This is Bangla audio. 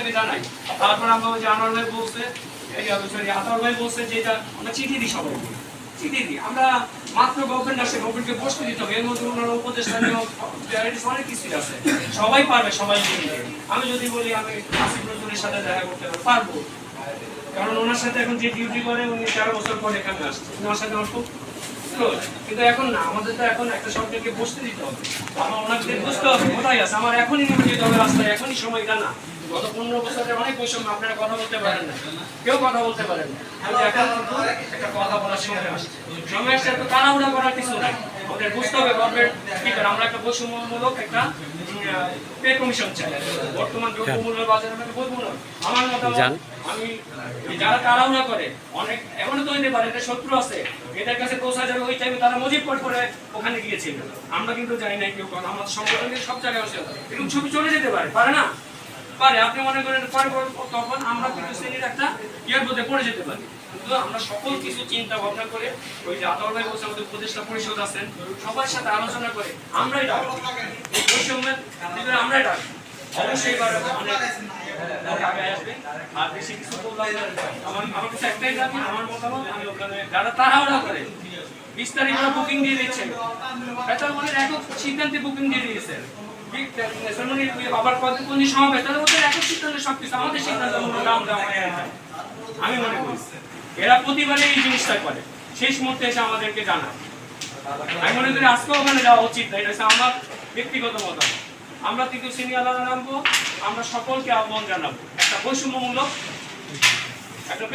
থেকে জানাই। তারপর আমরা ওই যে আনোয়ার ভাই বলছে এই সরি আতার ভাই বলছে যে এটা আমরা চিঠি দিই সবাইকে চিঠি দিই। আমরা মাত্র গভর্নমেন্ট আসে গভর্নমেন্টকে বসতে দিতে হবে এর মধ্যে উপদেষ্টা অনেক কিছুই আছে। সবাই পারবে সবাই আমি যদি বলি আমি আসিফ সাথে দেখা করতে পারব, কারণ ওনার সাথে এখন যে ডিউটি করে উনি তেরো বছর পর এখানে আসছে। ওনার সাথে আমার খুব কিন্তু এখন না আমাদের তো এখন একটা সরকারকে বসতে দিতে হবে। আমার ওনাকে বুঝতে হবে কোথায় আছে? আমার এখনই নেমে যেতে হবে রাস্তায় এখনই সময়টা না। গত পনেরো বছরের অনেক বৈষম্য আপনারা কথা বলতে পারেন না। কেউ কথা বলতে পারেন না। এখন কিন্তু একটা কথা বলার সময় আসছে। সময় আসছে এত তাড়াহুড়া করার কিছু নাই। আমাদের বুঝতে হবে গভর্নমেন্ট কি করে। আমরা একটা বৈষম্যমূলক একটা পে কমিশন চাই। বর্তমান দ্রব্যমূল্য বাজারে আমরা বলব আমার মতামত আমি যারা তাড়াহুড়া করে অনেক তো হইতে পারে এটা শত্রু আছে। এদের কাছে পৌঁছা যাবে ওই টাইমে তারা মজিব পট করে ওখানে গিয়েছিল। আমরা কিন্তু জানি না কেউ কারণ আমাদের সংগঠন কিন্তু সব জায়গায় এরকম ছবি চলে যেতে পারে পারে না? পারে, আপনি মনে করেন তখন আমরা কিন্তু শ্রেণির একটা ইয়ার মধ্যে পড়ে যেতে পারি। কিন্তু আমরা সকল কিছু চিন্তা ভাবনা করে ওই যে আতর ভাই বলছে, আমাদের উপদেষ্টা পরিষদ আছেন, সবার সাথে আলোচনা করে আমরাই ডাকবো এই আমরাই ডাকবো অবশ্যই অনেক মতামত, আমি ওখানে বিশ বুকিং দিয়ে দিচ্ছে বেতার মনের একক সিদ্ধান্তে বুকিং দিয়ে দিয়েছে আমি মনে করি এরা প্রতিবারে এই জিনিসটা করে শেষ মুহূর্তে এসে আমাদেরকে জানায় আমি মনে করি আজকে ওখানে যাওয়া উচিত না এটা আমার ব্যক্তিগত মতামত আমরা তৃতীয় সিনিয়ররা নামবো আমরা সকলকে আহ্বান জানাব। একটা বৈষম্যমূলক, একটা